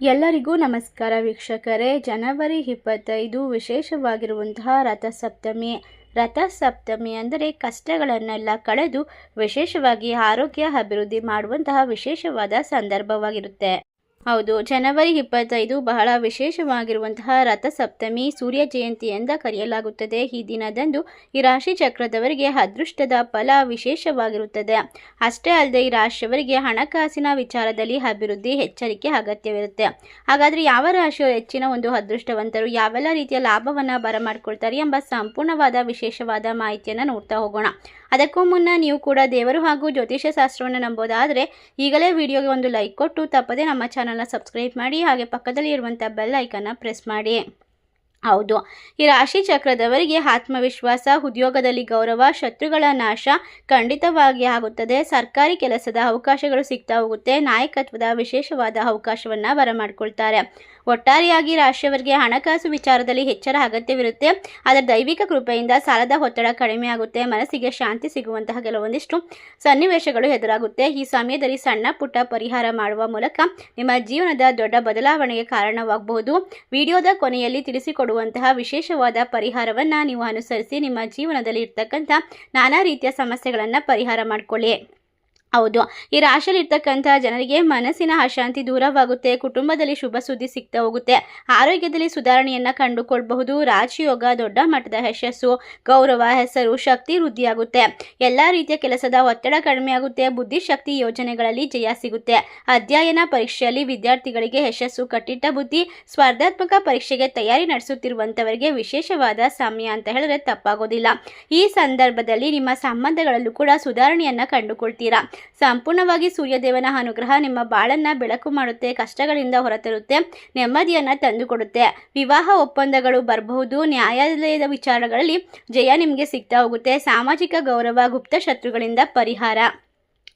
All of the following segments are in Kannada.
ಎಲ್ಲರಿಗೂ ನಮಸ್ಕಾರ ವೀಕ್ಷಕರೇ. ಜನವರಿ ಇಪ್ಪತ್ತೈದು ವಿಶೇಷವಾಗಿರುವಂತಹ ರಥಸಪ್ತಮಿ. ರಥಸಪ್ತಮಿ ಅಂದರೆ ಕಷ್ಟಗಳನ್ನೆಲ್ಲ ಕಳೆದು ವಿಶೇಷವಾಗಿ ಆರೋಗ್ಯ ಅಭಿವೃದ್ಧಿ ಮಾಡುವಂತಹ ವಿಶೇಷವಾದ ಸಂದರ್ಭವಾಗಿರುತ್ತೆ. ಹೌದು. ಜನವರಿ ಇಪ್ಪತ್ತೈದು ಬಹಳ ವಿಶೇಷವಾಗಿರುವಂತಹ ರಥಸಪ್ತಮಿ ಸೂರ್ಯ ಜಯಂತಿ ಎಂದ ಕರೆಯಲಾಗುತ್ತದೆ. ಈ ದಿನದಂದು ಈ ರಾಶಿ ಚಕ್ರದವರಿಗೆ ಅದೃಷ್ಟದ ಫಲ ವಿಶೇಷವಾಗಿರುತ್ತದೆ. ಅಷ್ಟೇ ಅಲ್ಲದೆ ಈ ರಾಶಿಯವರಿಗೆ ಹಣಕಾಸಿನ ವಿಚಾರದಲ್ಲಿ ಅಭಿವೃದ್ಧಿ ಎಚ್ಚರಿಕೆ ಅಗತ್ಯವಿರುತ್ತೆ. ಹಾಗಾದರೆ ಯಾವ ರಾಶಿಯವರು ಹೆಚ್ಚಿನ ಒಂದು ಅದೃಷ್ಟವಂತರು? ಯಾವೆಲ್ಲ ರೀತಿಯ ಲಾಭವನ್ನು ಬರಮಾಡ್ಕೊಳ್ತಾರೆ ಎಂಬ ಸಂಪೂರ್ಣವಾದ ವಿಶೇಷವಾದ ಮಾಹಿತಿಯನ್ನು ನೋಡ್ತಾ ಹೋಗೋಣ. ಅದಕ್ಕೂ ಮುನ್ನ ನೀವು ಕೂಡ ದೇವರು ಹಾಗೂ ಜ್ಯೋತಿಷ್ಯ ಶಾಸ್ತ್ರವನ್ನು ನಂಬೋದಾದರೆ ಈಗಲೇ ವಿಡಿಯೋಗೆ ಒಂದು ಲೈಕ್ ಕೊಟ್ಟು ತಪ್ಪದೆ ನಮ್ಮ ಚಾನಲ್ನ ಸಬ್ಸ್ಕ್ರೈಬ್ ಮಾಡಿ ಹಾಗೆ ಪಕ್ಕದಲ್ಲಿ ಇರುವಂಥ ಬೆಲ್ ಐಕನ್ನ ಪ್ರೆಸ್ ಮಾಡಿ. ಹೌದು, ಈ ರಾಶಿ ಚಕ್ರದವರಿಗೆ ಆತ್ಮವಿಶ್ವಾಸ, ಉದ್ಯೋಗದಲ್ಲಿ ಗೌರವ, ಶತ್ರುಗಳ ನಾಶ ಖಂಡಿತವಾಗಿ ಆಗುತ್ತದೆ. ಸರ್ಕಾರಿ ಕೆಲಸದ ಅವಕಾಶಗಳು ಸಿಗ್ತಾ ಹೋಗುತ್ತೆ. ನಾಯಕತ್ವದ ವಿಶೇಷವಾದ ಅವಕಾಶವನ್ನು ಬರಮಾಡ್ಕೊಳ್ತಾರೆ. ಒಟ್ಟಾರೆಯಾಗಿ ರಾಷ್ಟ್ರವರಿಗೆ ಹಣಕಾಸು ವಿಚಾರದಲ್ಲಿ ಹೆಚ್ಚರ ಅಗತ್ಯವಿರುತ್ತೆ. ಅದರ ದೈವಿಕ ಕೃಪೆಯಿಂದ ಸಾಲದ ಒತ್ತಡ ಕಡಿಮೆಯಾಗುತ್ತೆ. ಮನಸ್ಸಿಗೆ ಶಾಂತಿ ಸಿಗುವಂತಹ ಕೆಲವೊಂದಿಷ್ಟು ಸನ್ನಿವೇಶಗಳು ಎದುರಾಗುತ್ತೆ. ಈ ಸಮಯದಲ್ಲಿ ಸಣ್ಣ ಪುಟ್ಟ ಪರಿಹಾರ ಮಾಡುವ ಮೂಲಕ ನಿಮ್ಮ ಜೀವನದ ದೊಡ್ಡ ಬದಲಾವಣೆಗೆ ಕಾರಣವಾಗಬಹುದು. ವಿಡಿಯೋದ ಕೊನೆಯಲ್ಲಿ ತಿಳಿಸಿಕೊಡುವಂತಹ ವಿಶೇಷವಾದ ಪರಿಹಾರವನ್ನು ನೀವು ಅನುಸರಿಸಿ ನಿಮ್ಮ ಜೀವನದಲ್ಲಿ ಇರ್ತಕ್ಕಂಥ ನಾನಾ ರೀತಿಯ ಸಮಸ್ಯೆಗಳನ್ನು ಪರಿಹಾರ ಮಾಡಿಕೊಳ್ಳಿ. ಹೌದು. ಈ ರಾಶಿಯಲ್ಲಿ ಇರ್ತಕ್ಕಂಥ ಜನರಿಗೆ ಮನಸ್ಸಿನ ಅಶಾಂತಿ ದೂರವಾಗುತ್ತೆ, ಕುಟುಂಬದಲ್ಲಿ ಶುಭ ಸುದ್ದಿ ಸಿಗ್ತಾ ಹೋಗುತ್ತೆ. ಆರೋಗ್ಯದಲ್ಲಿ ಸುಧಾರಣೆಯನ್ನು ಕಂಡುಕೊಳ್ಬಹುದು. ರಾಜಯೋಗ ದೊಡ್ಡ ಮಟ್ಟದ ಯಶಸ್ಸು, ಗೌರವ, ಹೆಸರು, ಶಕ್ತಿ ವೃದ್ಧಿಯಾಗುತ್ತೆ. ಎಲ್ಲ ರೀತಿಯ ಕೆಲಸದ ಒತ್ತಡ ಕಡಿಮೆ ಆಗುತ್ತೆ. ಬುದ್ಧಿಶಕ್ತಿ ಯೋಜನೆಗಳಲ್ಲಿ ಜಯ ಸಿಗುತ್ತೆ. ಅಧ್ಯಯನ ಪರೀಕ್ಷೆಯಲ್ಲಿ ವಿದ್ಯಾರ್ಥಿಗಳಿಗೆ ಯಶಸ್ಸು, ಕಟ್ಟಿಟ್ಟ ಬುದ್ಧಿ, ಸ್ಪರ್ಧಾತ್ಮಕ ಪರೀಕ್ಷೆಗೆ ತಯಾರಿ ನಡೆಸುತ್ತಿರುವಂಥವರಿಗೆ ವಿಶೇಷವಾದ ಸಮಯ ಅಂತ ಹೇಳಿದ್ರೆ ತಪ್ಪಾಗೋದಿಲ್ಲ. ಈ ಸಂದರ್ಭದಲ್ಲಿ ನಿಮ್ಮ ಸಂಬಂಧಗಳಲ್ಲೂ ಕೂಡ ಸುಧಾರಣೆಯನ್ನು ಕಂಡುಕೊಳ್ತೀರಾ? ಸಂಪೂರ್ಣವಾಗಿ ಸೂರ್ಯದೇವನ ಅನುಗ್ರಹ ನಿಮ್ಮ ಬಾಳನ್ನ ಬೆಳಕು ಮಾಡುತ್ತೆ, ಕಷ್ಟಗಳಿಂದ ಹೊರತರುತ್ತೆ, ನೆಮ್ಮದಿಯನ್ನು ತಂದುಕೊಡುತ್ತೆ. ವಿವಾಹ ಒಪ್ಪಂದಗಳು ಬರಬಹುದು, ನ್ಯಾಯಾಲಯದ ವಿಚಾರಗಳಲ್ಲಿ ಜಯ ನಿಮಗೆ ಸಿಗ್ತಾ ಹೋಗುತ್ತೆ. ಸಾಮಾಜಿಕ ಗೌರವ, ಗುಪ್ತ ಶತ್ರುಗಳಿಂದ ಪರಿಹಾರ.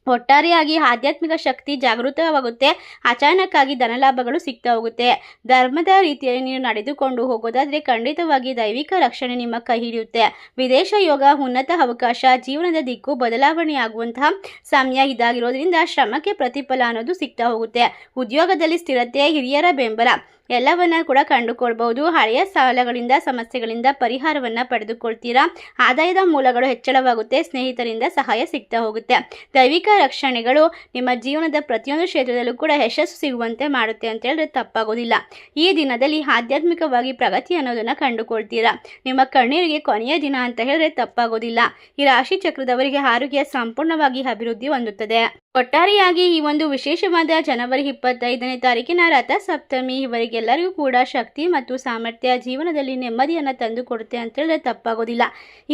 ಒಟ್ಟಾರೆಯಾಗಿ ಆಧ್ಯಾತ್ಮಿಕ ಶಕ್ತಿ ಜಾಗೃತವಾಗುತ್ತೆ. ಅಚಾನಕ್ಕಾಗಿ ಧನಲಾಭಗಳು ಸಿಗ್ತಾ ಹೋಗುತ್ತೆ. ಧರ್ಮದ ರೀತಿಯಲ್ಲಿ ನೀವು ನಡೆದುಕೊಂಡು ಹೋಗೋದಾದರೆ ಖಂಡಿತವಾಗಿ ದೈವಿಕ ರಕ್ಷಣೆ ನಿಮ್ಮ ಕೈ ಹಿಡಿಯುತ್ತೆ. ವಿದೇಶ ಯೋಗ ಉನ್ನತ ಅವಕಾಶ, ಜೀವನದ ದಿಕ್ಕು ಬದಲಾವಣೆಯಾಗುವಂತಹ ಸಮಯ ಇದಾಗಿರೋದ್ರಿಂದ ಶ್ರಮಕ್ಕೆ ಪ್ರತಿಫಲ ಅನ್ನೋದು ಸಿಗ್ತಾ ಹೋಗುತ್ತೆ. ಉದ್ಯೋಗದಲ್ಲಿ ಸ್ಥಿರತೆ, ಹಿರಿಯರ ಬೆಂಬಲ ಎಲ್ಲವನ್ನ ಕೂಡ ಕಂಡುಕೊಳ್ಬಹುದು. ಹಳೆಯ ಸಾಲಗಳಿಂದ, ಸಮಸ್ಯೆಗಳಿಂದ ಪರಿಹಾರವನ್ನ ಪಡೆದುಕೊಳ್ತೀರಾ? ಆದಾಯದ ಮೂಲಗಳು ಹೆಚ್ಚಳವಾಗುತ್ತೆ, ಸ್ನೇಹಿತರಿಂದ ಸಹಾಯ ಸಿಗ್ತಾ ಹೋಗುತ್ತೆ. ದೈವಿಕ ರಕ್ಷಣೆಗಳು ನಿಮ್ಮ ಜೀವನದ ಪ್ರತಿಯೊಂದು ಕ್ಷೇತ್ರದಲ್ಲೂ ಕೂಡ ಯಶಸ್ಸು ಸಿಗುವಂತೆ ಮಾಡುತ್ತೆ ಅಂತ ಹೇಳಿದ್ರೆ ತಪ್ಪಾಗೋದಿಲ್ಲ. ಈ ದಿನದಲ್ಲಿ ಆಧ್ಯಾತ್ಮಿಕವಾಗಿ ಪ್ರಗತಿ ಅನ್ನೋದನ್ನ ಕಂಡುಕೊಳ್ತೀರಾ? ನಿಮ್ಮ ಕಣ್ಣೀರಿಗೆ ಕೊನೆಯ ದಿನ ಅಂತ ಹೇಳಿದ್ರೆ ತಪ್ಪಾಗೋದಿಲ್ಲ. ಈ ರಾಶಿ ಚಕ್ರದವರಿಗೆ ಆರೋಗ್ಯ ಸಂಪೂರ್ಣವಾಗಿ ಅಭಿವೃದ್ಧಿ ಹೊಂದುತ್ತದೆ. ಒಟ್ಟಾರೆಯಾಗಿ ಈ ಒಂದು ವಿಶೇಷವಾದ ಜನವರಿ ಇಪ್ಪತ್ತೈದನೇ ತಾರೀಕಿನ ರಥ ಸಪ್ತಮಿ, ಇವರಿಗೆಲ್ಲರಿಗೂ ಕೂಡ ಶಕ್ತಿ ಮತ್ತು ಸಾಮರ್ಥ್ಯ ಜೀವನದಲ್ಲಿ ನೆಮ್ಮದಿಯನ್ನು ತಂದು ಕೊಡುತ್ತೆ ಅಂತ ಹೇಳಿದ್ರೆ ತಪ್ಪಾಗೋದಿಲ್ಲ.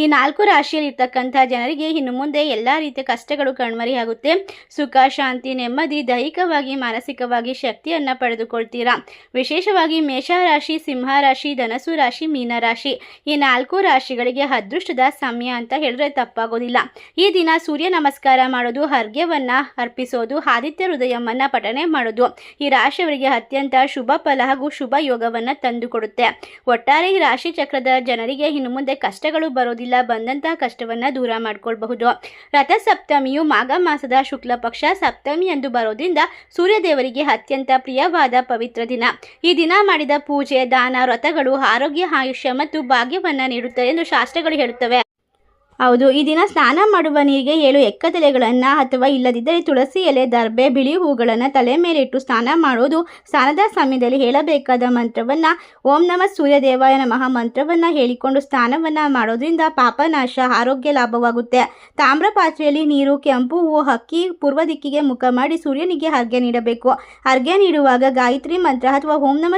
ಈ ನಾಲ್ಕು ರಾಶಿಯಲ್ಲಿ ಇರ್ತಕ್ಕಂಥ ಜನರಿಗೆ ಇನ್ನು ಮುಂದೆ ಎಲ್ಲ ರೀತಿಯ ಕಷ್ಟಗಳು ಕಣ್ಮರಿಯಾಗುತ್ತೆ. ಸುಖ, ಶಾಂತಿ, ನೆಮ್ಮದಿ, ದೈಹಿಕವಾಗಿ, ಮಾನಸಿಕವಾಗಿ ಶಕ್ತಿಯನ್ನು ಪಡೆದುಕೊಳ್ತೀರಾ? ವಿಶೇಷವಾಗಿ ಮೇಷರಾಶಿ ಸಿಂಹ ರಾಶಿ ಧನಸು ರಾಶಿ, ಮೀನರಾಶಿ, ಈ ನಾಲ್ಕು ರಾಶಿಗಳಿಗೆ ಅದೃಷ್ಟದ ಸಮಯ ಅಂತ ಹೇಳಿದ್ರೆ ತಪ್ಪಾಗೋದಿಲ್ಲ. ಈ ದಿನ ಸೂರ್ಯ ನಮಸ್ಕಾರ ಮಾಡೋದು, ಅರ್ಘ್ಯವನ್ನ ಅರ್ಪಿಸೋದು. ಆದಿತ್ಯ ಹೃದಯವನ್ನು ಪಠನೆ ಮಾಡೋದು. ಈ ರಾಶಿಯವರಿಗೆ ಅತ್ಯಂತ ಶುಭ ಫಲ ಹಾಗೂ ಶುಭ ಯೋಗವನ್ನು ತಂದುಕೊಡುತ್ತೆ. ಒಟ್ಟಾರೆ ಈ ರಾಶಿ ಚಕ್ರದ ಜನರಿಗೆ ಇನ್ನು ಮುಂದೆ ಕಷ್ಟಗಳು ಬರೋದಿಲ್ಲ. ಬಂದಂತಹ ಕಷ್ಟವನ್ನು ದೂರ ಮಾಡಿಕೊಳ್ಬಹುದು. ರಥಸಪ್ತಮಿಯು ಮಾಘ ಮಾಸದ ಶುಕ್ಲ ಪಕ್ಷ ಸಪ್ತಮಿ ಎಂದು ಬರೋದ್ರಿಂದ ಸೂರ್ಯದೇವರಿಗೆ ಅತ್ಯಂತ ಪ್ರಿಯವಾದ ಪವಿತ್ರ ದಿನ. ಈ ದಿನ ಮಾಡಿದ ಪೂಜೆ, ದಾನ, ವ್ರತಗಳು ಆರೋಗ್ಯ, ಆಯುಷ್ಯ ಮತ್ತು ಭಾಗ್ಯವನ್ನು ನೀಡುತ್ತದೆ ಎಂದು ಶಾಸ್ತ್ರಗಳು ಹೇಳುತ್ತವೆ. ಹೌದು, ಈ ದಿನ ಸ್ನಾನ ಮಾಡುವ ನೀರಿಗೆ ಏಳು ಎಕ್ಕದೆಲೆಗಳನ್ನು ಅಥವಾ ಇಲ್ಲದಿದ್ದರೆ ತುಳಸಿ ಎಲೆ, ದರ್ಬೆ, ಬಿಳಿ ಹೂಗಳನ್ನು ತಲೆ ಮೇಲಿಟ್ಟು ಸ್ನಾನ ಮಾಡೋದು ಸ್ನಾನದ ಸಮಯದಲ್ಲಿ ಹೇಳಬೇಕಾದ ಮಂತ್ರವನ್ನು ಓಂ ನಮ ಸೂರ್ಯದೇವಾಯ ನಮಃ ಮಂತ್ರವನ್ನು ಹೇಳಿಕೊಂಡು ಸ್ನಾನವನ್ನು ಮಾಡೋದ್ರಿಂದ ಪಾಪನಾಶ, ಆರೋಗ್ಯ ಲಾಭವಾಗುತ್ತೆ. ತಾಮ್ರ ಪಾತ್ರೆಯಲ್ಲಿ ನೀರು, ಕೆಂಪು ಹೂವು ಹಕ್ಕಿ ಪೂರ್ವ ದಿಕ್ಕಿಗೆ ಮುಖ ಮಾಡಿ ಸೂರ್ಯನಿಗೆ ಅರ್ಘ್ಯ ನೀಡಬೇಕು. ಅರ್ಘ್ಯ ನೀಡುವಾಗ ಗಾಯತ್ರಿ ಮಂತ್ರ ಅಥವಾ ಓಂ ನಮ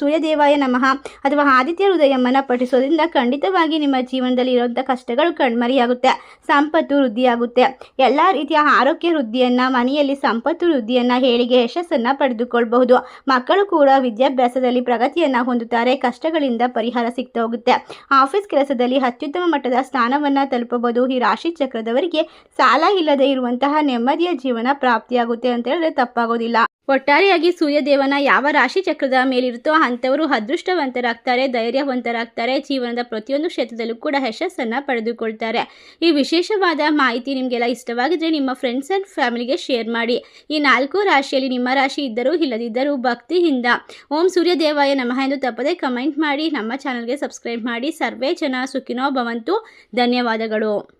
ಸೂರ್ಯದೇವಾಯ ನಮಃ ಅಥವಾ ಆದಿತ್ಯ ಹೃದಯಮ್ಮನ ಪಠಿಸೋದ್ರಿಂದ ಖಂಡಿತವಾಗಿ ನಿಮ್ಮ ಜೀವನದಲ್ಲಿ ಇರುವಂಥ ಕಷ್ಟಗಳು ಕಡಿಮೆ ಮರಿಯಾಗುತ್ತೆ, ಸಂಪತ್ತು ವೃದ್ಧಿಯಾಗುತ್ತೆ. ಎಲ್ಲ ರೀತಿಯ ಆರೋಗ್ಯ ವೃದ್ಧಿಯನ್ನು, ಮನೆಯಲ್ಲಿ ಸಂಪತ್ತು ವೃದ್ಧಿಯನ್ನು ಹೇಳಿಗೆ ಯಶಸ್ಸನ್ನು ಪಡೆದುಕೊಳ್ಬಹುದು. ಮಕ್ಕಳು ಕೂಡ ವಿದ್ಯಾಭ್ಯಾಸದಲ್ಲಿ ಪ್ರಗತಿಯನ್ನು ಹೊಂದುತ್ತಾರೆ, ಕಷ್ಟಗಳಿಂದ ಪರಿಹಾರ ಸಿಗ್ತಾ ಹೋಗುತ್ತೆ. ಆಫೀಸ್ ಕೆಲಸದಲ್ಲಿ ಅತ್ಯುತ್ತಮ ಮಟ್ಟದ ಸ್ಥಾನವನ್ನು ತಲುಪಬಹುದು. ಈ ರಾಶಿ ಚಕ್ರದವರಿಗೆ ಸಾಲ ಇಲ್ಲದೆ ಇರುವಂತಹ ನೆಮ್ಮದಿಯ ಜೀವನ ಪ್ರಾಪ್ತಿಯಾಗುತ್ತೆ ಅಂತ ಹೇಳಿದ್ರೆ ತಪ್ಪಾಗೋದಿಲ್ಲ. ಒಟ್ಟಾರೆಯಾಗಿ ಸೂರ್ಯದೇವನ ಯಾವ ರಾಶಿ ಚಕ್ರದ ಮೇಲಿರುತ್ತೋ ಅಂಥವರು ಅದೃಷ್ಟವಂತರಾಗ್ತಾರೆ, ಧೈರ್ಯವಂತರಾಗ್ತಾರೆ, ಜೀವನದ ಪ್ರತಿಯೊಂದು ಕ್ಷೇತ್ರದಲ್ಲೂ ಕೂಡ ಯಶಸ್ಸನ್ನು ಪಡೆದುಕೊಳ್ತಾರೆ. ಈ ವಿಶೇಷವಾದ ಮಾಹಿತಿ ನಿಮಗೆಲ್ಲ ಇಷ್ಟವಾಗಿದ್ರೆ ನಿಮ್ಮ ಫ್ರೆಂಡ್ಸ್ ಆ್ಯಂಡ್ ಫ್ಯಾಮಿಲಿಗೆ ಶೇರ್ ಮಾಡಿ. ಈ ನಾಲ್ಕು ರಾಶಿಯಲ್ಲಿ ನಿಮ್ಮ ರಾಶಿ ಇದ್ದರೂ ಇಲ್ಲದಿದ್ದರೂ ಭಕ್ತಿಯಿಂದ. ಓಂ ಸೂರ್ಯದೇವಾಯ ನಮಃ ಎಂದು ತಪ್ಪದೆ ಕಮೆಂಟ್ ಮಾಡಿ, ನಮ್ಮ ಚಾನಲ್ಗೆ ಸಬ್ಸ್ಕ್ರೈಬ್ ಮಾಡಿ. ಸರ್ವೇ ಜನ ಸುಖಿನೋ ಭವಂತು. ಧನ್ಯವಾದಗಳು.